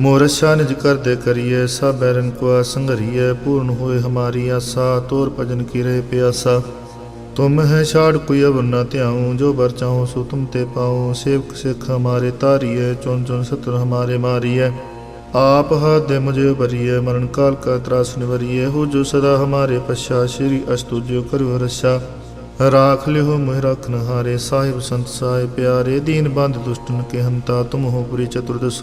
ਮੋਰਸ਼ਾ ਨਿਜ ਕਰਦੇ ਕਰੀਏ ਸਭ ਬੈਰਨ ਕੋ ਸੰਗਰੀਏ ਪੂਰਨ ਹੋਏ ਹਮਾਰੀ ਆਸਾ, ਤੋਰ ਭਜਨ ਕੀ ਰਹੇ ਪਿਆਸਾ। ਤੁਮ ਹੈ ਛਾੜ ਕੋਈ ਅਵਰ ਨਾ ਧਿਆਉ, ਜੋ ਬਰ ਚਾਹੋ ਸੋ ਤੁਮ ਤੇ ਪਾਉ। ਸੇਵਕ ਸਿਖ ਹਮਾਰੇ ਤਾਰੀਏ ਚੁਨ ਚੁਨ ਸਤਰ ਹਮਾਰੇ ਮਾਰੀਏ। ਆਪ ਹਾਥ ਦੇ ਮੁਝੇ ਬਰੀਏ ਮਰਨ ਕਾਲ ਕਾ ਤਰਾਸ ਨਿਵਰੀਏ। ਹੋ ਜੋ ਸਦਾ ਹਮਾਰੇ ਪਛਾ, ਸ਼੍ਰੀ ਅਸਤੁ ਜਿਉ ਕਰਿਓ ਰਛਾ। ਰਾਖ ਲਿਓ ਮੋਹਿ ਰਖਨ ਹਾਰੇ ਸਾਹਿਬ ਸੰਤ ਸਾਹਿਬ ਪਿਆਰੇ। ਦੀਨ ਬੰਦ ਦੁਸ਼ਟਨ ਕੇ ਹੰਤਾ, ਤੁਮ ਹੋ ਪੁਰੀ ਚਤੁਰਦਸ਼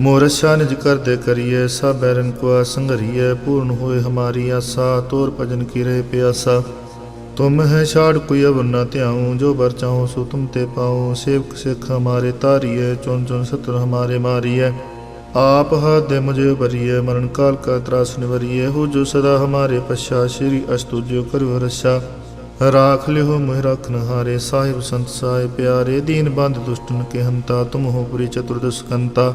ਮੋਰਸ਼ਾ ਨਿਜ ਕਰਦੇ ਕਰੀਏ ਸਭ ਬੈਰਨ ਕੋ ਸੰਗਰੀਏ ਪੂਰਨ ਹੋਏ ਹਮਾਰੀ ਆਸਾ, ਤੋਰ ਭਜਨ ਕੀ ਰਹੇ ਪਿਆਸਾ। ਤੁਮ ਹੈ ਛਾੜ ਕੋਈ ਅਵਰ ਨਾ ਧਿਆਉ, ਜੋ ਬਰ ਚਾਹੋ ਸੋ ਤੁਮ ਤੇ ਪਾਉ। ਸੇਵਕ ਸਿੱਖ ਹਮਾਰੇ ਤਾਰੀਏ ਚੁਨ ਚੁਨ ਸਤਰ ਹਮਾਰੇ ਮਾਰੀਏ। ਆਪ ਹੱਥ ਦੇ ਮੁਝੇ ਬਰੀਏ ਮਰਨ ਕਾਲ ਕਾ ਤਰਾਸ ਨਿਵਰੀਏ। ਹੋ ਜੋ ਸਦਾ ਹਮਾਰੇ ਪਛਾ, ਸ਼੍ਰੀ ਅਸਤੁਜਿਓ ਕਰਿਓ ਰਛਾ। ਰਾਖ ਲਿਓ ਮੋਹਿ ਰਖਨ ਹਾਰੇ ਸਾਹਿਬ ਸੰਤ ਸਾਹਿਬ ਪਿਆਰੇ। ਦੀਨ ਬੰਦ ਦੁਸ਼ਟਨ ਕੇ ਹੰਤਾ, ਤੁਮ ਹੋ ਪੁਰੀ ਚਤੁਰਦਸ਼ਕੰਤਾ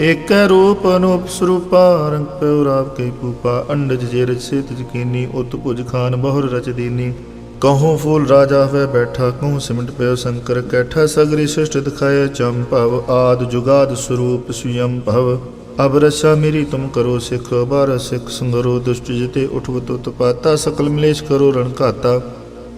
ਏਕੈ ਰੂਪ ਅਨੂਪ ਸਰੂਪਾ, ਰੰਗ ਪਿਉ ਰਾਵ ਕੇ ਪੂਪਾ ਅੰਡਜ ਜੇ ਰਚ ਸੇਤ ਜਕੀਨੀ ਉਤ ਭੁਜ ਖਾਨ ਬਹੁਰ ਰਚ ਦੀਨੀ। ਕਹੂੰ ਫੂਲ ਰਾਜਾ ਹੋਵੇ ਬੈਠਾ, ਕਹੂੰ ਸਿਮਟ ਪਿਓ ਸ਼ੰਕਰ ਕੈਠਾ, ਸਗਰੀ ਸ੍ਰਿਸ਼ਟ ਦਿਖਾਏ ਭਵ, ਆਦ ਜੁਗਾਦ ਸਰੂਪ ਸੁਯੰ ਭਵ। ਅਬ ਰਸਾ ਮੇਰੀ ਤੁਮ ਕਰੋ ਸਿਖ ਬਾਰ ਸਿਖ ਸੰਗਰੋ, ਦੁਸ਼ਟ ਜਿਤੇ ਉਠਵ ਉਠਵਤ ਪਾਤਾ, ਸਕਲ ਮਲੇਸ਼ ਕਰੋ ਰਣ ਘਾਤਾ।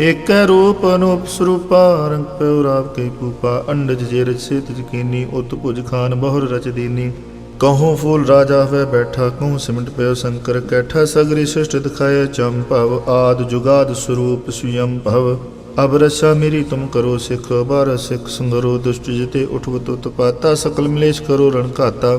ਏਕੈ ਰੂਪ ਅਨੂਪ ਸਰੂਪਾ ਰੰਗ ਪਉ ਰਾਵ ਕੇ ਕੂਪਾ, ਅੰਡਜ ਜੇ ਰਚ ਸੇਤ ਜਕੀਨੀ ਉਤ ਭੁਜ ਖਾਨ ਬਹੁਰ ਰਚ ਦੀਨੀ। ਕਹੂੰ ਫੂਲ ਰਾਜਾ ਹੋਵੇ ਬੈਠਾ, ਕਹੂੰ ਸਿਮਟ ਪਿਓ ਸ਼ੰਕਰ ਕੈਠਾ, ਸਗਰੀ ਸ੍ਰਿਸ਼ਟ ਦਿਖਾਏ ਭਵ, ਆਦ ਜੁਗਾਦ ਸਰੂਪ ਸੁਯੰ ਭਵ। ਅਬ ਰਸਾ ਮੇਰੀ ਤੁਮ ਕਰੋ ਸਿਖ ਬਾਰ ਸਿਖ ਸੰਗਰੋ, ਦੁਸ਼ਟ ਜਿਤੇ ਊਠਵ ਤੁਤ ਪਾਤਾ, ਸਕਲ ਮਲੇਸ਼ ਕਰੋ ਰਣ ਘਾਤਾ।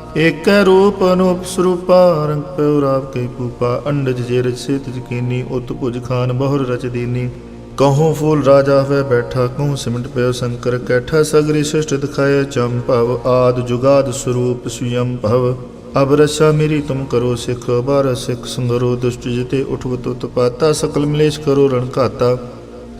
ਏਕੈ ਰੂਪ ਅਨੂਪ ਸਰੂਪਾ, ਰੰਗ ਪਉ ਕੈ ਕੂਪਾ, ਅੰਡਜ ਜੇ ਰਚ ਸੇ ਤਿਜ ਕੀਨੀ ਉਤ ਭੁਜ ਖਾਨ ਬਹੁਰ ਰਚ ਦੀਨੀ। ਕਹੂੰ ਫੂਲ ਰਾਜਾ ਹੋਏ ਬੈਠਾ, ਕਹੂੰ ਸਿਮਟ ਪਿਓ ਸ਼ੰਕਰ ਕੈਠਾ, ਸਗਰੀ ਸ੍ਰਿਸ਼ਟ ਦਿਖਾਏ ਭਵ, ਆਦ ਜੁਗਾਦ ਸਰੂਪ ਸੁਯੰ ਭਵ। ਅਬ ਰਸਾ ਮੇਰੀ ਤੁਮ ਕਰੋ ਸਿਖ ਬਾਰ ਸਿਖ ਸੰਗਰੋ, ਦੁਸ਼ਟ ਜਿਤੇ ਊਠਵ ਤੁਤ ਪਾਤਾ, ਸਕਲ ਮਲੇਸ਼ ਕਰੋ ਰਣ ਘਾਤਾ।